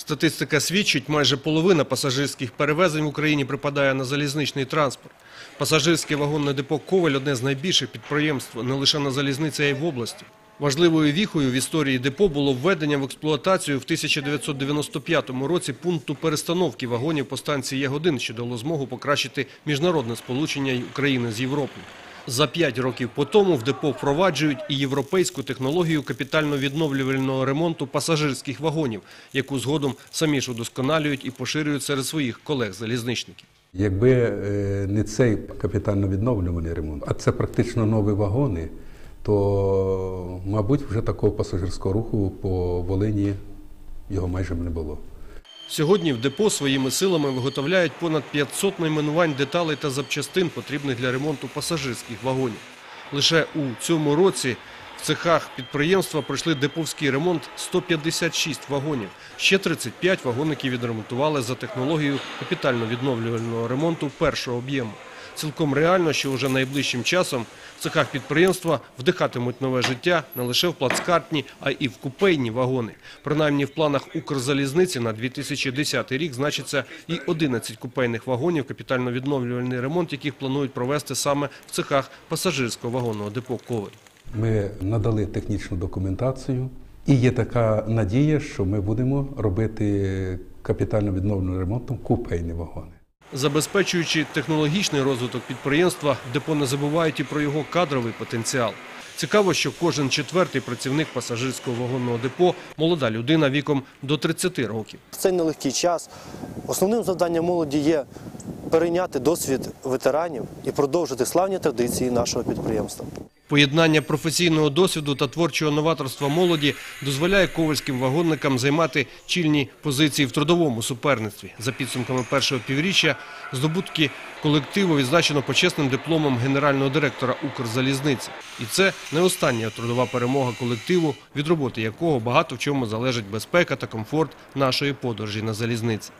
Статистика свідчить, майже половина пасажирських перевезень в Україні припадає на залізничний транспорт. Пасажирське вагонне депо «Коваль» – одне з найбільших підприємств не лише на залізниці, а й в області. Важливою віхою в історії депо було введення в експлуатацію в 1995 році пункту перестановки вагонів по станції Ягодин, що дало змогу покращити міжнародне сполучення України з Європою. За п'ять років по тому в депо впроваджують і європейську технологію капітально-відновлювального ремонту пасажирських вагонів, яку згодом самі ж удосконалюють і поширюють серед своїх колег-залізничників. Якби е, не цей капітально відновлюваний ремонт, а це практично нові вагони, то, мабуть, вже такого пасажирського руху по Волині його майже не було. Сьогодні в депо своїми силами виготовляють понад 500 найменувань деталей та запчастин, потрібних для ремонту пасажирських вагонів. Лише у цьому році в цехах підприємства пройшли деповський ремонт 156 вагонів. Ще 35 вагоників відремонтували за технологією капітально-відновлювального ремонту першого об'єму. Цілком реально, що вже найближчим часом в цехах підприємства вдихатимуть нове життя не лише в плацкартні, а й в купейні вагони. Принаймні в планах Укрзалізниці на 2010 рік значиться і 11 купейних вагонів, капітально-відновлювальний ремонт, яких планують провести саме в цехах пасажирського вагонного депо «Коваль». Ми надали технічну документацію, і є така надія, що ми будемо робити капітально відновленим ремонтом купейні вагони. Забезпечуючи технологічний розвиток підприємства, депо не забувають і про його кадровий потенціал. Цікаво, що кожен четвертий працівник пасажирського вагонного депо – молода людина віком до 30 років. В цей нелегкий час основним завданням молоді є перейняти досвід ветеранів і продовжити славні традиції нашого підприємства. Поєднання професійного досвіду та творчого новаторства молоді дозволяє ковальським вагонникам займати чільні позиції в трудовому суперництві. За підсумками першого півріччя здобутки колективу відзначено почесним дипломом генерального директора Укрзалізниці. І це не остання трудова перемога колективу, від роботи якого багато в чому залежить безпека та комфорт нашої подорожі на залізниці.